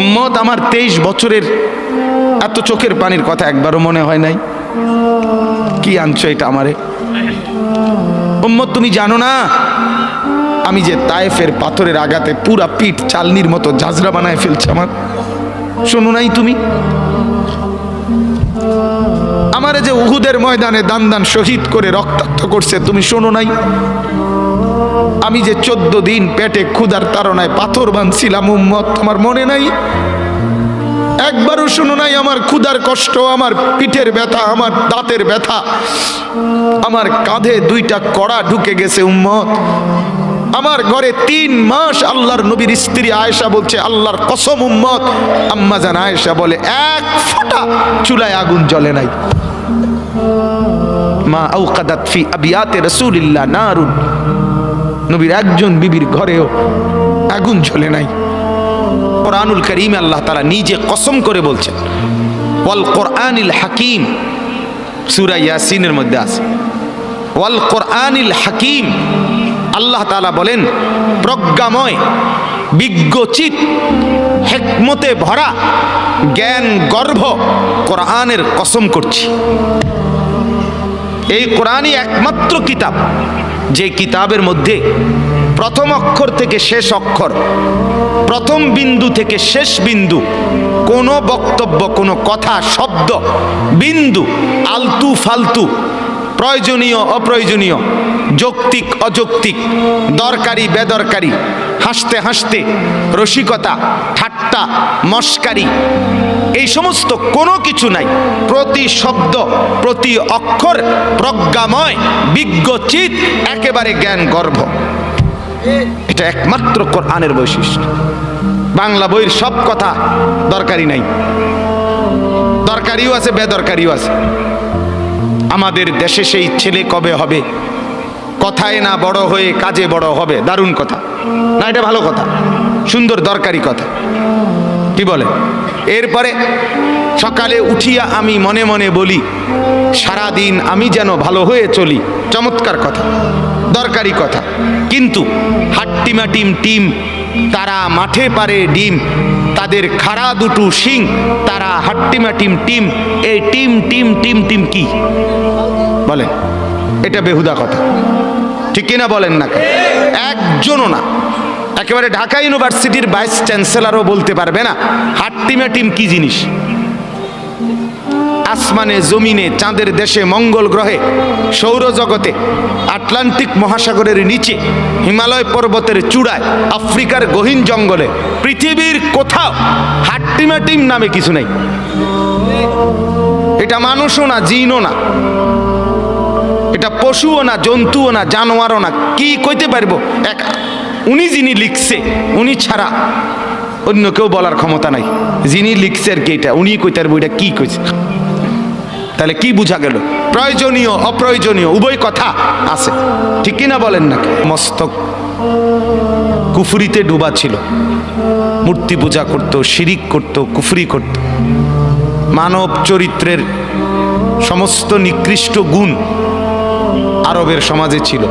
উম্মত আমার তেইশ বছরের, এত চোখের পানির কথা একবারও মনে হয় নাই। কি আনছো এটা আমারে? উম্মত, তুমি জানো না? আমি যে তায়েফের পাথরের আঘাতে পুরা পিঠ চালনির মতো জাজরা বানায় ফেলছে আমার। শোনো নাই তুমি? আমারে যে উহুদের ময়দানে দান দান শহীদ করে রক্তাক্ত করছে, তুমি শোনো নাই? আমি যে চোদ্দ দিন পেটে ক্ষুধার তাড়নায় পাথর বাঁধছিলাম, উম্মত, তোমার মনে নাই? একবারও শুনো নাই, আমার ক্ষুধার কষ্ট, আমার পিঠের ব্যথা, আমার দাঁতের ব্যথা। আমার কাঁধে দুইটা কড়া ঢুকে গেছে, উম্মত। আমার ঘরে তিন মাস আল্লাহর নবীর স্ত্রী আয়েশা বলছে, আল্লাহর কসম, উম্মত। আম্মা জান আয়েশা বলে, এক ফোঁটা চুলায় আগুন জ্বলে নাই। মা আউকাদাত ফি আবিয়াতে রাসূলিল্লাহ, নারুন। নবীর একজন বিবির ঘরেও আগুন জ্বলে নাই। কোরআনুল করিম আল্লাহ তাআলা নিজে কসম করে বলছেন, ওয়াল কোরআনিল হাকিম সূরা ইয়াসিনের মধ্যে আছে। ওয়াল কোরআনিল হাকিম আল্লাহ তালা বলেন, প্রজ্ঞাময়, বিজ্ঞচিত, হেকমতে ভরা, জ্ঞান গর্ভ কোরআনের কসম করছি। এই কোরআনই একমাত্র কিতাব। যে কিতাবের মধ্যে প্রথম অক্ষর থেকে শেষ অক্ষর, প্রথম বিন্দু থেকে শেষ বিন্দু, কোনো বক্তব্য, কোনো কথা, শব্দ, বিন্দু, আলতু ফালতু, প্রয়োজনীয়, অপ্রয়োজনীয়, যৌক্তিক, অযৌক্তিক, দরকারি, বেদরকারি, হাসতে হাসতে, রসিকতা, ঠাট্টা, মস্কারি এই সমস্ত কোনো কিছু নাই। প্রতি শব্দ, প্রতি অক্ষর প্রজ্ঞাময়, বিজ্ঞচিত, একেবারে জ্ঞান গর্ভ। এটা একমাত্র কোরআনের বৈশিষ্ট্য। বাংলা বইয়ের সব কথা দরকারি নাই। দরকারিও আছে, বেদরকারিও আছে। আমাদের দেশে সেই ছেলে কবে হবে? কথায় না বড় হয়ে কাজে বড় হবে? দারুণ কথা। না, এটা ভালো কথা। সুন্দর দরকারি কথা। কি বলে? এরপরে সকালে উঠিয়া আমি মনে মনে বলি সারা দিন আমি যেন ভালো হয়ে চলি। চমৎকার কথা, দরকারি কথা। কিন্তু হাট্টিমা টিম টিম, তারা মাঠে পারে ডিম, তাদের খাড়া দুটো শিং, তারা হাট্টিমা টিম টিম, এই টিম টিম টিম টিম কি? বলে এটা বেহুদা কথা। ঠিক কিনা বলেন না একজনও না। একেবারে ঢাকা ইউনিভার্সিটির ভাইস চ্যান্সেলরও বলতে পারবে না। হাট্টিমা টিম কি জিনিস? আসমানে, জমিনে, চাঁদের দেশে, মঙ্গল গ্রহে, সৌরজগতে, আটলান্টিক মহাসাগরের নিচে, হিমালয় পর্বতের চূড়ায়, আফ্রিকার গহীন জঙ্গলে, পৃথিবীর কোথাও হাট্টিমাটিম নামে কিছু নেই। এটা মানুষও না, জিনও না। এটা পশুও না, জন্তুও না, জানোয়ারও না। কি কইতে পারব? এক উনি যিনি লিখছে, উনি ছাড়া অন্য কেউ বলার ক্ষমতা নাই। যিনি লিখছে আর কি এটা, উনি কইতে পারব এটা কি কইছে? তাহলে কি বোঝা গেল? প্রয়োজনীয়, অপ্রয়োজনীয়, উভয় কথা আছে। ঠিক কিনা বলেন না মস্তক কুফুরিতে ডুবা ছিল। মূর্তি পূজা করত, শিরিক করত, কুফরি করত। মানব চরিত্রের সমস্ত নিকৃষ্ট গুণ আরবের সমাজে ছিল।